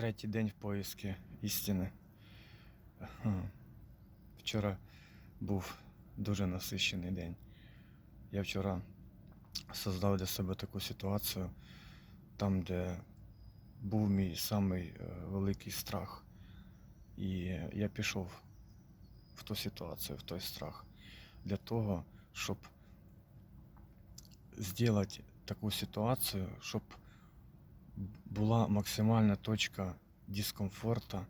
Третій день в поїзді істини. Вчора був дуже насичений день. Я вчора создав для себе таку ситуацію, там, де був мій самий е, великий страх. І я пішов в ту ситуацію, в той страх, для того, щоб зробити таку ситуацію, щоб була максимальна точка дискомфорту,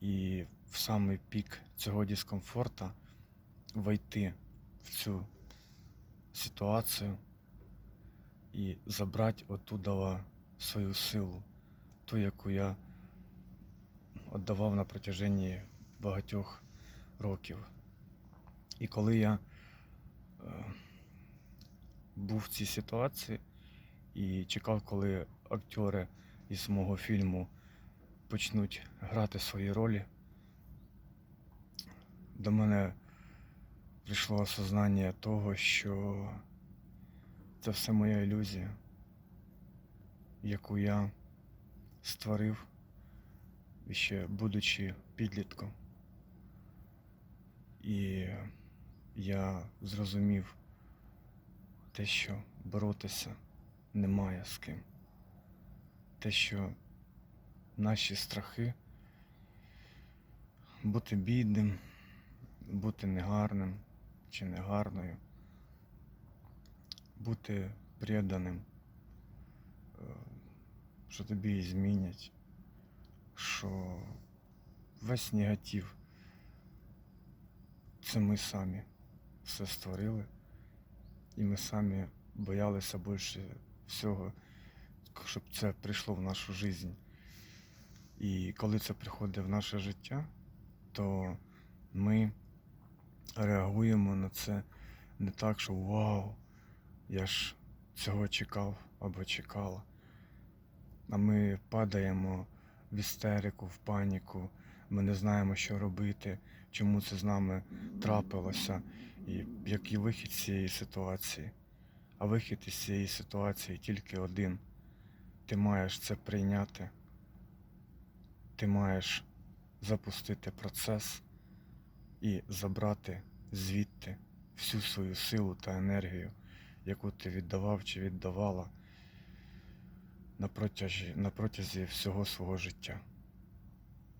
і в самий пік цього дискомфорту войти в цю ситуацію і забрати оттуда свою силу, ту, яку я віддавав на протяженні багатьох років. І коли я е, був в цій ситуації і чекав, коли актори із мого фільму почнуть грати свої ролі, до мене прийшло осознання того, що це все моя ілюзія, яку я створив ще будучи підлітком. І я зрозумів те, що боротися немає з ким. Те, що наші страхи бути бідним, бути негарним чи негарною, бути преданим, е, що тобі змінять, що весь негатив це ми самі все створили, і ми самі боялися більше всього, щоб це прийшло в нашу життя. І коли це приходить в наше життя, то ми реагуємо на це не так, що вау, я ж цього чекав або чекала. А ми падаємо в істерику, в паніку, ми не знаємо, що робити, чому це з нами трапилося, і який вихід з цієї ситуації. А вихід із цієї ситуації тільки один. Ти маєш це прийняти. Ти маєш запустити процес і забрати звідти всю свою силу та енергію, яку ти віддавав чи віддавала на протязі, на протязі всього свого життя.